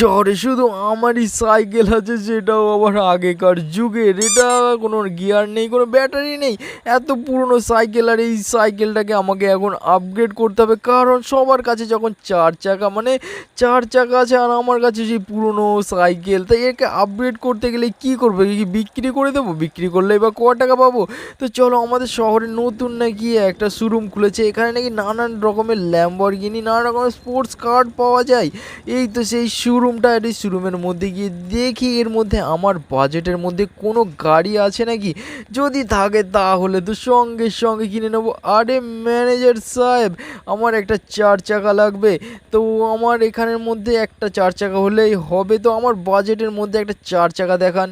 শহরে শুধু আমারই সাইকেল আছে, সেটাও আবার আগেকার যুগের। এটা কোনো গিয়ার নেই, কোনো ব্যাটারি নেই। এত পুরনো সাইকেল, আর এই সাইকেলটাকে আমাকে এখন আপগ্রেড করতে হবে। কারণ সবার কাছে যখন চার চাকা মানে চার চাকা আছে আর আমার কাছে সেই পুরনো সাইকেল, তাই একে আপগ্রেড করতে গেলে কি করব? কি বিক্রি করে দেবো? বিক্রি করলে এবার ক টাকা পাবো? তো চলো, আমাদের শহরে নতুন নাকি একটা শোরুম খুলেছে। এখানে নাকি নানান রকমের ল্যাম্বরগিনি নানা রকমের স্পোর্টস কার্ড পাওয়া যায়। এই তো সেই শোরুমটা আর শোরুমের মধ্যে গিয়ে দেখি, এর মধ্যে আমার বাজেটের মধ্যে কোনো গাড়ি আছে নাকি? যদি থাকে তাহলে তো সঙ্গে সঙ্গে কিনে নেব। আরে ম্যানেজার সাহেব, আমার একটা চার চাকা লাগবে। তো আমার এখানের মধ্যে একটা চার চাকা হলেই হবে। তো আমার বাজেটের মধ্যে একটা চার চাকা দেখান।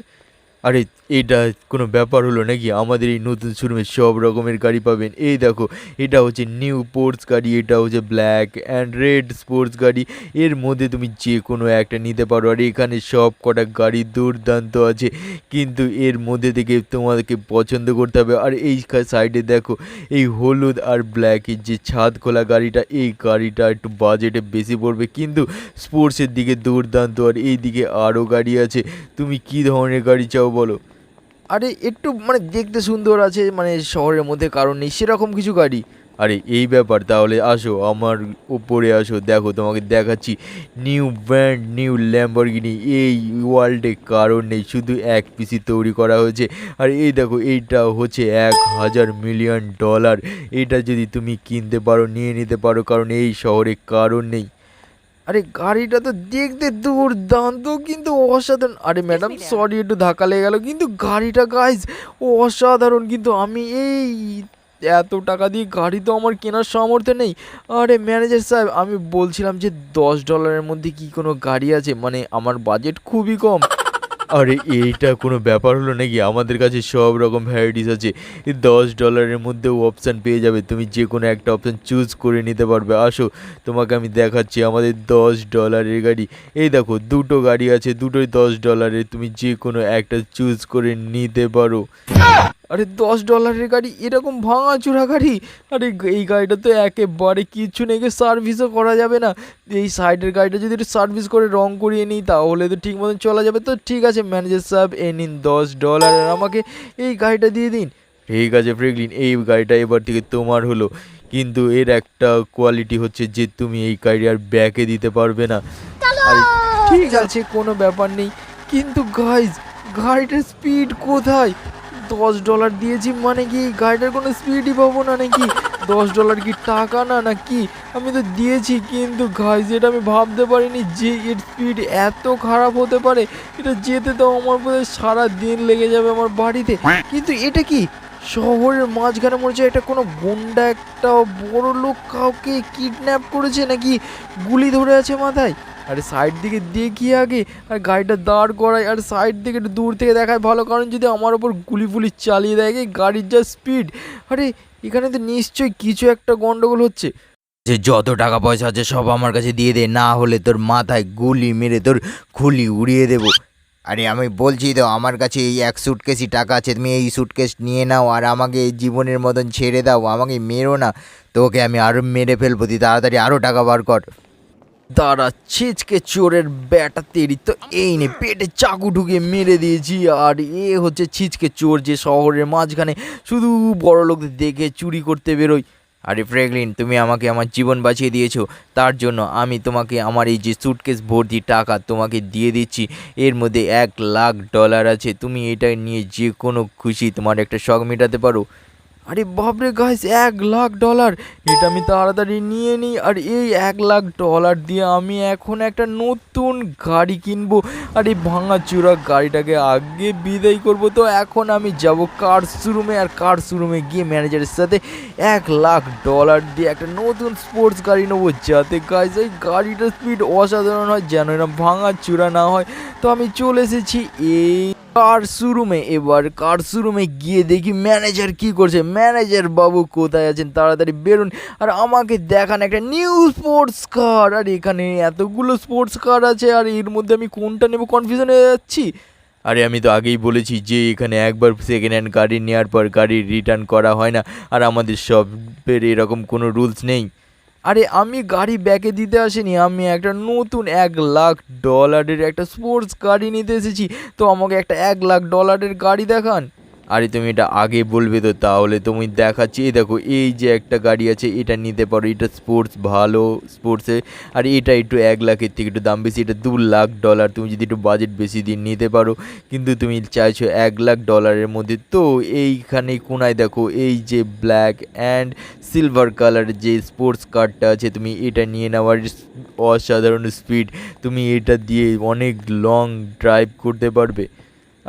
আরে এটা কোনো ব্যাপার হলো নাকি? আমাদের এই নতুন শোরুমে সব রকমের গাড়ি পাবেন। এই দেখো, এটা হচ্ছে নিউ স্পোর্টস গাড়ি, এটা হচ্ছে ব্ল্যাক অ্যান্ড রেড স্পোর্টস গাড়ি। এর মধ্যে তুমি যে কোনো একটা নিতে পারো। আর এখানে সব কটা গাড়ি দুর্দান্ত আছে। কিন্তু এর মধ্যে থেকে তোমাদেরকে পছন্দ করতে হবে। আর এই সাইডে দেখো, এই হলুদ আর ব্ল্যাকের যে ছাদ খোলা গাড়িটা, এই গাড়িটা একটু বাজেটে বেশি পড়বে। কিন্তু স্পোর্টসের দিকে দুর্দান্ত। আর এই দিকে আরও গাড়ি আছে। তুমি কি ধরনের গাড়ি চাও বলো? আরে, একটু মানে দেখতে সুন্দর আছে মানে শহরের মধ্যে কারণ নেই, সেরকম কিছু গাড়ি। আরে, এই ব্যাপার, তাহলে আসো, আমার উপরে আসো, দেখো, তোমাকে দেখাচ্ছি, নিউ ব্র্যান্ড নিউ ল্যাম্বরগিনি, এই ওয়ার্ল্ডে কারণ নেই, শুধু এক পিসি তৈরি করা হয়েছে। আর এই দেখো, এইটা হচ্ছে এক হাজার মিলিয়ন ডলার এটা যদি তুমি কিনতে পারো, নিয়ে নিতে পারো, কারণ এই শহরে কারণ নেই। আরে গাড়িটা তো দেখতে দুর্দান্ত কিন্তু অসাধারণ। আরে ম্যাডাম সরি একটু ধাক্কা লেগে গেল কিন্তু গাড়িটা গাইজ অসাধারণ। কিন্তু আমি এই এত টাকা দিয়ে গাড়ি তো আমার কেনার সামর্থ্য নেই। আরে ম্যানেজার সাহেব আমি বলছিলাম যে দশ ডলারের মধ্যে কি কোনো গাড়ি আছে? মানে আমার বাজেট খুবই কম। আরে এইটা কোনো ব্যাপার হলো নাকি? আমাদের কাছে সব রকম ভ্যারাইটিস আছে। দশ ডলারের মধ্যেও অপশান পেয়ে যাবে। তুমি যে কোনো একটা অপশান চুজ করে নিতে পারবে। আসো, তোমাকে আমি দেখাচ্ছি আমাদের দশ ডলারের গাড়ি। এই দেখো, দুটো গাড়ি আছে, দুটোই দশ ডলারের তুমি যে কোনো একটা চুজ করে নিতে পারো। আরে দশ ডলারের গাড়ি এরকম ভাঙা ভাঙাচোরা গাড়ি? আরে এই গাড়িটা তো একেবারে কিচ্ছু নেই সার্ভিসও করা যাবে না। এই সাইডের গাড়িটা যদি একটু সার্ভিস করে রং করিয়ে নিই তাহলে তো ঠিক মতন চলা যাবে। তো ঠিক আছে ম্যানেজার সাহেব এ নিন দশ ডলার আর আমাকে এই গাড়িটা দিয়ে দিন। ঠিক আছে ফ্রেগলিন এই গাড়িটা এবার থেকে তোমার হলো। কিন্তু এর একটা কোয়ালিটি হচ্ছে যে তুমি এই গাড়ি আর ব্যাকে দিতে পারবে না। আর ঠিক আছে কোনো ব্যাপার নেই। কিন্তু গাইজ গাড়িটার স্পিড কোথায়? দশ ডলার দিয়েছি মানে কি? গাড়িটার কোনো স্পিডই পাবো না নাকি? দশ ডলার কি টাকা না না কি আমি তো দিয়েছি কিন্তু গাইজ যেটা আমি ভাবতে পারিনি যে এর স্পিড এত খারাপ হতে পারে। এটা যেতে তো আমার বোধ সারা দিন লেগে যাবে আমার বাড়িতে। কিন্তু এটা কি? শহরের মাঝখানে মনে হচ্ছে এটা কোনো গুন্ডা একটা বড় লোক কাউকে কিডন্যাপ করেছে নাকি? গুলি ধরে আছে মাথায়? আরে সাইড দিকে দেখি আগে, আর গাড়িটা দাঁড় করাই আর সাইড থেকে একটু দূর থেকে দেখায়। ভালো, কারণ যদি আমার ওপর গুলি ফুলি চালিয়ে দেয় গাড়ির যা স্পিড আরে, এখানে তো নিশ্চয়ই কিছু একটা গন্ডগোল হচ্ছে। যে যত টাকা পয়সা আছে সব আমার কাছে দিয়ে দে, না হলে তোর মাথায় গুলি মেরে তোর খুলি উড়িয়ে দেবো। আরে, আমি বলছি তো, আমার কাছে এই এক সুটকেসই টাকা আছে, তুমি এই সুটকেস নিয়ে নাও, আর আমাকে এই জীবনের মতন ছেড়ে দাও, আমাকে মেরো না। তোকে আমি আরও মেরে ফেলব, তুই তাড়াতাড়ি আরও টাকা বার কর। দাঁড়া, ছিচকে চোরের ব্যাটা তেরি তো এই নে, পেটে চাকু ঢুকিয়ে মেরে দিয়েছি। আর এ হচ্ছে ছিচকে চোর যে শহরের মাঝখানে শুধু বড় লোকদের দেখে চুরি করতে বেরোয়। আরে ফ্র্যাঙ্কলিন তুমি আমাকে আমার জীবন বাঁচিয়ে দিয়েছ। তার জন্য আমি তোমাকে আমার এই যে সুটকেস ভর্তি টাকা তোমাকে দিয়ে দিচ্ছি। এর মধ্যে এক লাখ ডলার আছে। তুমি এটা নিয়ে যে কোনো খুশি তোমার একটা শখ মেটাতে পারো। আরে বাপরে গাইস এক লাখ ডলার এটা আমি তাড়াতাড়ি নিয়ে নিই, আর এই এক লাখ ডলার দিয়ে আমি এখন একটা নতুন গাড়ি কিনবো। আর এই ভাঙাচুরা গাড়িটাকে আগে বিদায় করব, তো এখন আমি যাব কার শোরুমে আর কার শোরুমে গিয়ে ম্যানেজারের সাথে এক লাখ ডলার দিয়ে একটা নতুন স্পোর্টস গাড়ি নেব। যাতে গাইস ওই গাড়িটার স্পিড অসাধারণ হয়, যেন এরকম ভাঙাচুরা না হয়। তো আমি চলে এসেছি এই কার শোরুমে এবার, কার শোরুমে গিয়ে দেখি ম্যানেজার কি করছে? ম্যানেজার বাবু কোথায় আছেন? তাড়াতাড়ি বেরোন আর আমাকে দেখান একটা নিউ স্পোর্টস কার আর এখানে এতগুলো স্পোর্টস কার আছে, আর এর মধ্যে আমি কোনটা নেব কনফিউশন হয়ে যাচ্ছি? আরে আমি তো আগেই বলেছি যে এখানে একবার সেকেন্ড হ্যান্ড গাড়ি নেওয়ার পর গাড়ি রিটার্ন করা হয় না। আর আমাদের সবের এরকম কোনো রুলস নেই। আরে আমি গাড়ি ব্যাকে দিতে আসিনি, আমি একটা নতুন এক লাখ ডলারের একটা স্পোর্টস গাড়ি নিতে এসেছি। তো আমাকে একটা এক লাখ ডলারের গাড়ি দেখান। আরে তুমি এটা আগে বলবে তো, তাহলে তুমি দেখাচ্ছি। এই দেখো, এই যে একটা গাড়ি আছে, এটা নিতে পারো। এটা স্পোর্টস ভালো স্পোর্টসে আর এটা একটু এক লাখের থেকে একটু দাম বেশি, এটা দু লাখ ডলার তুমি যদি একটু বাজেট বেশি দিয়ে নিতে পারো, কিন্তু তুমি চাইছো এক লাখ ডলারের মধ্যে। তো এইখানে কোনায় দেখো, এই যে ব্ল্যাক অ্যান্ড সিলভার কালার যে স্পোর্টস কারটা আছে, তুমি এটা নিয়ে নেওয়ার অসাধারণ স্পিড তুমি এটা দিয়ে অনেক লং ড্রাইভ করতে পারবে।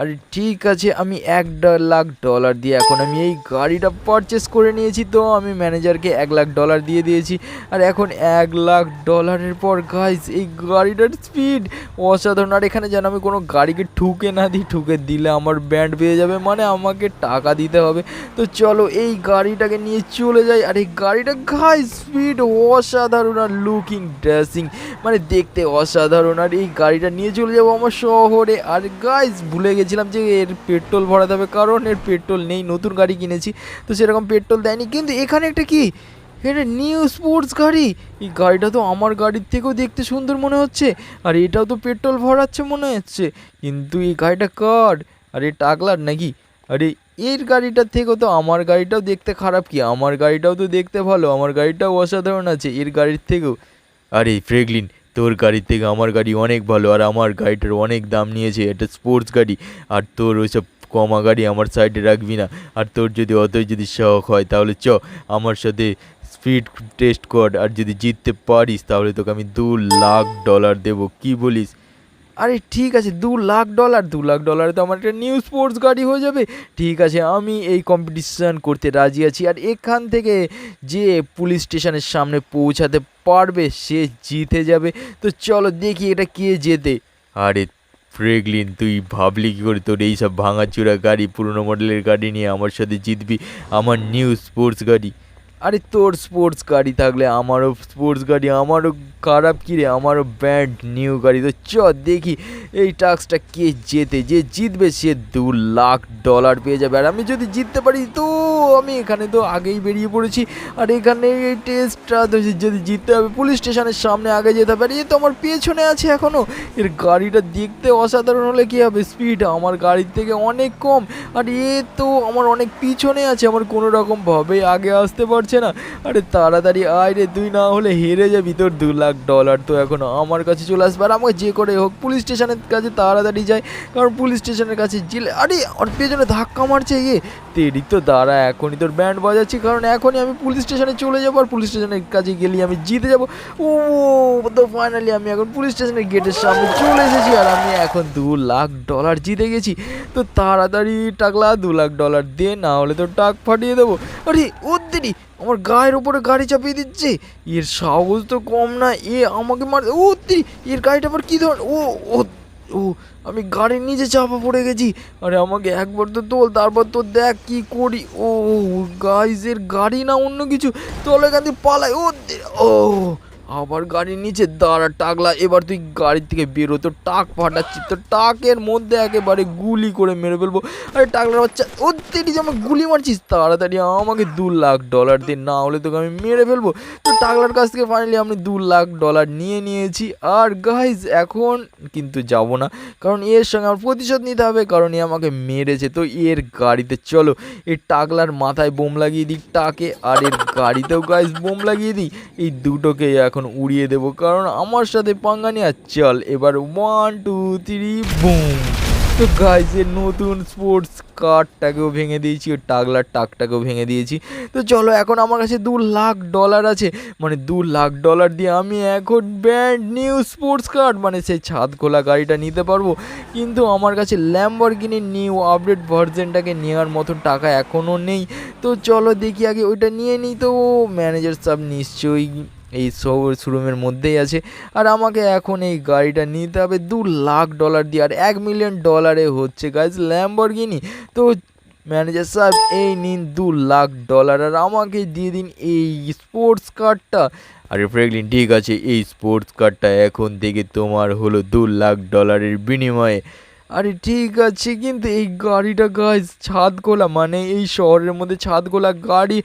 আরে ঠিক আছে, আমি এক লাখ ডলার দিয়ে এখন আমি এই গাড়িটা পারচেস করে নিয়েছি তো, আমি ম্যানেজারকে এক লাখ ডলার দিয়ে দিয়েছি। আর এখন এক লাখ ডলারের পর গাইজ এই গাড়িটার স্পিড অসাধারণ। আর এখানে যেন আমি কোনো গাড়িকে ঠুকে না দিই, ঠুকে দিলে আমার ব্যান্ড পেয়ে যাবে মানে আমাকে টাকা দিতে হবে। তো চলো এই গাড়িটাকে নিয়ে চলে যাই। আর এই গাড়িটা গাই স্পিড অসাধারণ আর লুকিং ড্রেসিং মানে দেখতে অসাধারণ। আর এই গাড়িটা নিয়ে চলে যাব আমার শহরে। আর গাইজ ভুলে গেছিলাম যে এর পেট্রোল ভরাতে হবে কারণ এর পেট্রোল নেই, নতুন গাড়ি কিনেছি, তো সেরকম পেট্রোল দেয়নি। কিন্তু এখানে একটা কি? এটা নিউ স্পোর্টস গাড়ি। এই গাড়িটা তো আমার গাড়ির থেকেও দেখতে সুন্দর মনে হচ্ছে, আর এটাও তো পেট্রোল ভরাচ্ছে মনে হচ্ছে। কিন্তু এই গাড়িটা কার? আর টাকলার নাকি? আরে এর গাড়িটার থেকেও তো আমার গাড়িটাও দেখতে খারাপ কি? আমার গাড়িটাও তো দেখতে ভালো, আমার গাড়িটাও অসাধারণ আছে এর গাড়ির থেকেও। আরে ফ্রেগলিন তোর গাড়ির থেকে আমার গাড়ি অনেক ভালো, আর আমার গাড়িটার অনেক দাম নিয়েছে এটা স্পোর্টস গাড়ি। আর তোর ওইসব কমা গাড়ি আমার সাইডে রাখবি না। আর তোর যদি অতই যদি শখ হয়, তাহলে চ, আমার সাথে স্পিড টেস্ট কর। আর যদি জিততে পারিস, তাহলে তোকে আমি দু লাখ ডলার দেবো। কি বলিস? আরে ঠিক আছে, দু লাখ ডলার দু লাখ ডলারে তো আমার একটা নিউ স্পোর্টস গাড়ি হয়ে যাবে। ঠিক আছে, আমি এই কম্পিটিশান করতে রাজি আছি। আর এখান থেকে যে পুলিশ স্টেশনের সামনে পৌঁছাতে পারবে, সে জিতে যাবে। তো চলো দেখি এটা কে জেতে। আরে ফ্রেগলিন, তুই ভাবলি কী করে তোর এইসব ভাঙাচুরা গাড়ি, পুরনো মডেলের গাড়ি নিয়ে আমার সাথে জিতবি? আমার নিউ স্পোর্টস গাড়ি। আরে তোর স্পোর্টস গাড়ি থাকলে আমারও স্পোর্টস গাড়ি, আমারও খারাপ কী রে? আমারও ব্যান্ড নিউ গাড়ি। তো চ, দেখি এই টাস্কটা কে জেতে? যে জিতবে সে দু লাখ ডলার পেয়ে যাবে। আর আমি যদি জিততে পারি তো আমি এখানে তো আগেই বেরিয়ে পড়েছি। আর এখানে এই টেস্টটা তো যদি জিততে হবে পুলিশ স্টেশনের সামনে আগে যেতে পারি এ তো আমার পেছনে আছে এখনও এর গাড়িটা দেখতে অসাধারণ হলে কী হবে? স্পিড আমার গাড়ির থেকে অনেক কম। আর এ তো আমার অনেক পিছনে আছে, আমার কোনো রকমভাবে আগে আসতে পারছে না। আরে তাড়াতাড়ি আয় রে, তুই না হলে হেরে যাবি। তোর দু লাখ ডলার তো এখন আমার কাছে চলে আসবে। আর আমাকে যে করে হোক পুলিশ স্টেশনের কাছে তাড়াতাড়ি যায়। কারণ পুলিশ স্টেশনের কাছে জিলে আরে ওর পেছনে ধাক্কা মারছে ইয়ে তেরি তো দাঁড়া এখনই তোর ব্যান্ড বাজাচ্ছি, কারণ এখনই আমি পুলিশ স্টেশনে চলে যাব, আর পুলিশ স্টেশনের কাছে গেলে আমি জিতে যাব। ও, তো ফাইনালি আমি এখন পুলিশ স্টেশনের গেটের সামনে চলে এসেছি, আর আমি এখন দু লাখ ডলার জিতে গেছি। তো তাড়াতাড়ি টাকলা, দু লাখ ডলার দে, না হলে তো টাক ফাটিয়ে দেবো। আরে, ও দেরি আমার গায়ের উপরে গাড়ি চাপিয়ে দিচ্ছে। এর সাহস তো কম না, এ আমাকে মার ও দেরি এর গাড়িটা আবার কী ধর ও ও ও, আমি গাড়ির নিচে চাপা পড়ে গেছি। আরে আমাকে একবার তো তোল, তারপর তো দেখ কি করি। ও গাইজের গাড়ি না অন্য কিছু। তোলে গান্ধী পালাই ও ও। আবার গাড়ির নিচে দাঁড়া, টাকলা, এবার তুই গাড়ির থেকে বেরো তো টাক ফাটাচ্ছি তো টাকের মধ্যে একেবারে গুলি করে মেরে ফেলব। আরে টাকলার বাচ্চা ও তেরি যে আমাকে গুলি মারছিস, তাড়াতাড়ি আমাকে দু লাখ ডলার দিন না হলে তোকে আমি মেরে ফেলব। তো টাকলার কাছ থেকে ফাইনালি আমি দু লাখ ডলার নিয়ে নিয়েছি। আর গাইজ এখন কিন্তু যাব না, কারণ এর সঙ্গে আমার প্রতিশোধ নিতে হবে কারণ এ আমাকে মেরেছে। তো এর গাড়িতে চলো, এই টাকলার মাথায় বোম লাগিয়ে দিই, টাকে আর এর গাড়িতেও গাইজ বোম লাগিয়ে দিই। এই দুটোকে এখন উড়িয়ে দেবো, কারণ আমার সাথে পাঙ্গা আর চল এবার ওয়ান টু থ্রি বুম তো গাইজের নতুন স্পোর্টস কার্ডটাকেও ভেঙে দিয়েছি, ওর টাগলার টাকটাকেও ভেঙে দিয়েছি। তো চলো, এখন আমার কাছে দু লাখ ডলার আছে। মানে দু লাখ ডলার দিয়ে আমি এখন ব্র্যান্ড নিউ স্পোর্টস কার্ড মানে সেই ছাদ খোলা গাড়িটা নিতে পারব। কিন্তু আমার কাছে ল্যাম্বরগিনি নিউ আপডেট ভার্জনটাকে নেওয়ার মতো টাকা এখনও নেই। তো চলো দেখি আগে ওইটা নিয়ে নিই, তো ম্যানেজার সাহেব নিশ্চয়ই এই শোরুমের মধ্যেই আছে। আর আমাকে এখন এই গাড়িটা নিতে হবে দু লাখ ডলার দিয়ে। আর এক মিলিয়ন ডলারে হচ্ছে গাইজ ল্যাম্বরগিনি তো ম্যানেজার সাহেব, এই নিন দু লাখ ডলার আর আমাকে দিয়ে দিন এই স্পোর্টস কারটা আরে ফ্রেগলিন ঠিক আছে, এই স্পোর্টস কারটা এখন থেকে তোমার হলো দু লাখ ডলারের বিনিময়ে। আরে ঠিক আছে, কিন্তু এই গাড়িটা গাইজ ছাদ খোলা মানে এই শহরের মধ্যে ছাদ খোলা গাড়ি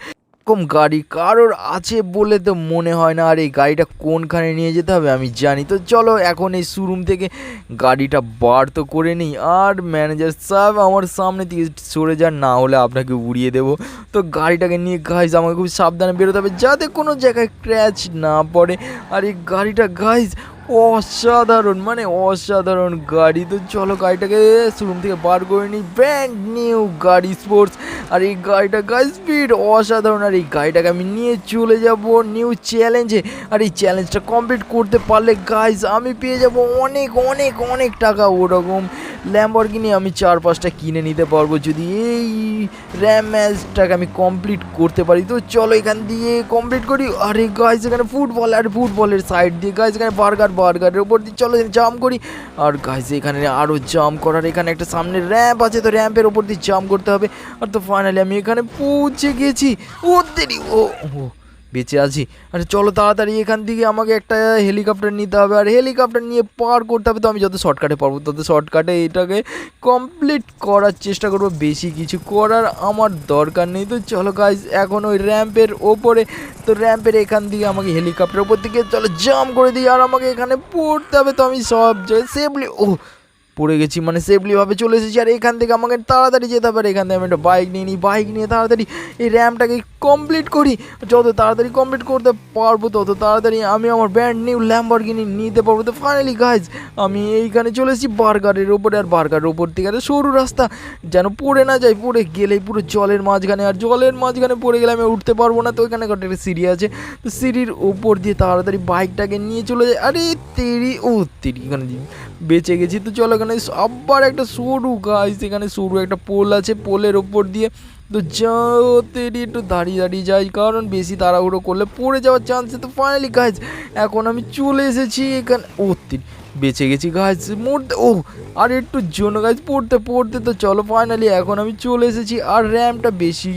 এরকম গাড়ি কারোর আছে বলে তো মনে হয় না। আর এই গাড়িটা কোনখানে নিয়ে যেতে হবে আমি জানি। তো চলো এখন এই শোরুম থেকে গাড়িটা বার তো করে নিই। আর ম্যানেজার সাহেব আমার সামনে থেকে সরে যান, না হলে আপনাকে উড়িয়ে দেবো। তো গাড়িটাকে নিয়ে গাইজ আমাকে খুব সাবধানে বেরোতে হবে যাতে কোনো জায়গায় ক্র্যাচ না পড়ে। আর এই গাড়িটা গাইজ অসাধারণ মানে অসাধারণ গাড়ি। তো চলো গাড়িটাকে শোরুম থেকে বার করে নিই। ব্র্যান্ড নিউ গাড়ি স্পোর্টস আর এই গাড়িটা গাড়ি স্পিড অসাধারণ। আর এই গাড়িটাকে আমি নিয়ে চলে যাব নিউ চ্যালেঞ্জে আর এই চ্যালেঞ্জটা কমপ্লিট করতে পারলে গাইজ আমি পেয়ে যাব অনেক অনেক অনেক টাকা ওরকম। ল্যাম্বরগিনি আমি চার পাঁচটা কিনে নিতে পারব। যদি এই র্যাম ম্যাচটাকে আমি কমপ্লিট করতে পারি, তো চলো এখান দিয়ে কমপ্লিট করি। আরে গাইজ এখানে ফুটবল আর ফুটবলের সাইড দিয়ে। গাইজ এখানে বার্গার বার্গারের উপর দিয়ে চলো জাম্প করি। আর গাইজ এখানে আরও জাম্প করার, এখানে একটা সামনে র্যাম্প আছে, তো র্যাম্পের উপর দিয়ে জাম্প করতে হবে। আর তো ফাইনালি আমি এখানে পৌঁছে গেছি। দেরি, ও ও। বেঁচে আছি। আরে চলো তাড়াতাড়ি, এখান থেকে আমাকে একটা হেলিকপ্টার নিতে হবে। আর হেলিকপ্টার নিয়ে পার করতে হবে তো আমি যত শর্টকাটে পারব, তত শর্টকাটে এটাকে কমপ্লিট করার চেষ্টা করব। বেশি কিছু করার আমার দরকার নেই। তো চলো গাইজ এখন ওই র্যাম্পের ওপরে, তো র্যাম্পের এখান থেকে আমাকে হেলিকপ্টার ওপর থেকে চলো জাম করে দিই। আর আমাকে এখানে পড়তে হবে তো আমি সব জায়গায় সেফলি ও পড়ে গেছি মানে সেফলিভাবে চলে এসেছি। আর এখান থেকে আমাকে তাড়াতাড়ি যেতে পারে আর এখান থেকে আমি একটা বাইক নিয়ে নিই। বাইক নিয়ে তাড়াতাড়ি এই র্যামটাকে কমপ্লিট করি। যত তাড়াতাড়ি কমপ্লিট করতে পারব, তত তাড়াতাড়ি আমি আমার ব্র্যান্ড নিউ ল্যাম্বরগিনি নিতে পারব। তো ফাইনালি গাইজ আমি এইখানে চলে এসেছি বার্গারের ওপরে। আর বার্গারের ওপর থেকে একটা সরু রাস্তা। যেন পড়ে না যায়, পড়ে গেলেই পুরো জলের মাঝখানে। আর জলের মাঝখানে পড়ে গেলে আমি উঠতে পারব না। তো ওইখানে একটা সিঁড়ি আছে। তো সিঁড়ির ওপর দিয়ে তাড়াতাড়ি বাইকটাকে নিয়ে চলে যায় আরে তেরি, ও তেরি, এখানে বেঁচে গেছি। তো চলো এখানে আবার একটা সরু গাছ এখানে সরু একটা পোল আছে, পোলের ওপর দিয়ে। তো যাতে একটু দাঁড়িয়ে দাঁড়িয়ে যাই, কারণ বেশি তাড়াহুড়ো করলে পড়ে যাওয়ার চান্স তো ফাইনালি গাছ এখন আমি চলে এসেছি এখানে ও বেঁচে গেছি গাছ মরতে ও আর একটু জন্য গাছ পড়তে পড়তে তো চলো ফাইনালি এখন আমি চলে এসেছি, আর র্যামটা বেশি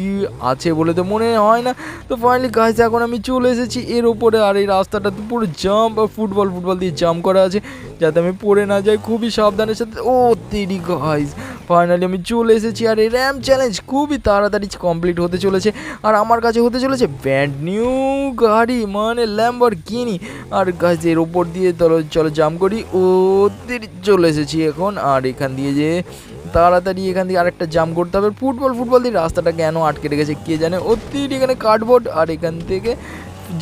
আছে বলে তো মনে হয় না। তো ফাইনালি গাছ এখন আমি চলে এসেছি, এর ওপরে আর এই রাস্তাটা তো পুরো জাম্প আর ফুটবল ফুটবল দিয়ে জাম্প করা আছে, যাতে আমি পড়ে না যাই, খুবই সাবধানের সাথে ও তেরি গাইজ ফাইনালি আমি চলে এসেছি আর এই র্যাম চ্যালেঞ্জ খুবই তাড়াতাড়ি কমপ্লিট হতে চলেছে। আর আমার কাছে হতে চলেছে ব্যান্ড নিউ গাড়ি মানে ল্যাম্বর কিনি আর গাছ এর ওপর দিয়ে চলো চলো জাম করি। ও চলে এসেছি এখন। আর এখান দিয়ে যে তাড়াতাড়ি এখান থেকে আরেকটা জাম করতে হবে। ফুটবল ফুটবল দিয়ে রাস্তাটা কেন আটকে রেখেছে, কে জানে? অতিরিক্ত এখানে কার্ডবোর্ড আর এখান থেকে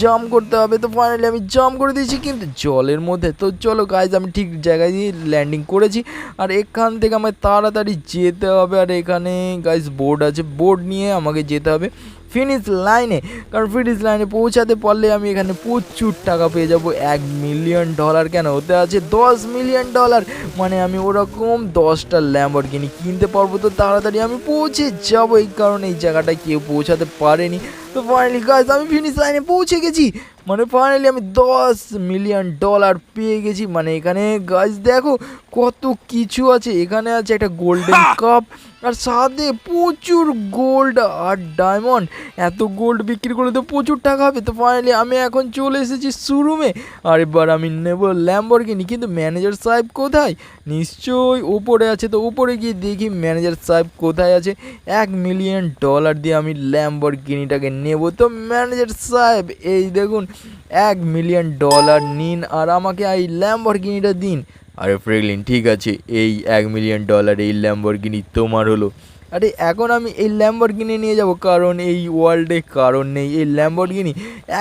জাম করতে হবে, তো ফাইনালি আমি জাম্প করে দিয়েছি, কিন্তু জলের মধ্যে তো চলো গাইজ আমি ঠিক জায়গায় দিয়ে ল্যান্ডিং করেছি। আর এখান থেকে আমায় তাড়াতাড়ি যেতে হবে, আর এখানে গাইজ বোর্ড আছে বোর্ড নিয়ে আমাকে যেতে হবে। ফিনিশ লাইনে কারণ ফিনিশ লাইনে পৌঁছাতে পারলে আমি এখানে প্রচুর টাকা পেয়ে যাব। এক মিলিয়ন ডলার কেন? ওতে আছে দশ মিলিয়ন ডলার মানে আমি ওরকম দশটা ল্যাম্বর কিনি কিনতে পারব তো তাড়াতাড়ি আমি পৌঁছে যাব। এই কারণে এই জায়গাটায় কেউ পৌঁছাতে পারেনি। তো ফাইনালি গাছ আমি ফিনিশ লাইনে পৌঁছে গেছি। মানে ফাইনালি আমি দশ মিলিয়ন ডলার পেয়ে গেছি। মানে এখানে গাছ দেখো কত কিছু আছে। এখানে আছে একটা গোল্ডেন কাপ আর সাথে প্রচুর গোল্ড আর ডায়মন্ড এত গোল্ড বিক্রি করলে তো প্রচুর টাকা হবে। তো ফাইনালি আমি এখন চলে এসেছি শোরুমে আর এবার আমি নেব ল্যাম্বরগিনি কিন্তু ম্যানেজার সাহেব কোথায়? নিশ্চয়ই ওপরে আছে। তো ওপরে গিয়ে দেখি ম্যানেজার সাহেব কোথায় আছে। এক মিলিয়ন ডলার দিয়ে আমি ল্যাম্বরগিনিটাকে নেব। তো ম্যানেজার সাহেব, এই দেখুন, এক মিলিয়ন ডলার নিন আর আমাকে এই ল্যাম্বরগিনিটা দিন। আরে ফ্রেগলিন, ঠিক আছে, এই এক মিলিয়ন ডলার এই ল্যাম্বরগিনি তোমার হলো। আরে এখন আমি এই ল্যাম্বরগিনি নিয়ে যাব, কারণ এই ওয়ার্ল্ডে কারণ নেই। এই ল্যাম্বরগিনি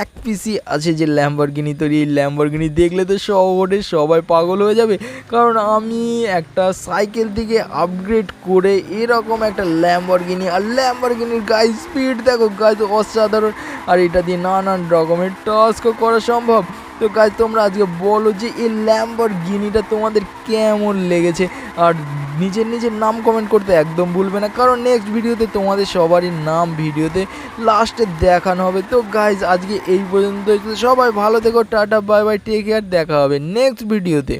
এক পিসি আছে যে ল্যাম্বরগিনি তৈরি। এই ল্যাম্বরগিনি দেখলে তো শহরে সবাই পাগল হয়ে যাবে। কারণ আমি একটা সাইকেল থেকে আপগ্রেড করে এরকম একটা ল্যাম্বরগিনি আর ল্যাম্বরগিনির গাই স্পিড দেখো গাছ অসাধারণ। আর এটা দিয়ে নানান রকমের টাস্কও করা সম্ভব। তো কাজ তোমরা আজকে বলো যে এই ল্যাম্বর গিনিটা তোমাদের কেমন লেগেছে? আর নিজের নিজের নাম কমেন্ট করতে একদম ভুলবে না, কারণ নেক্সট ভিডিওতে তোমাদের সবারই নাম ভিডিওতে লাস্টে দেখানো হবে। তো গাইজ আজকে এই পর্যন্ত সবাই ভালো থেকো, tata bye bye take care দেখা হবে নেক্সট ভিডিওতে।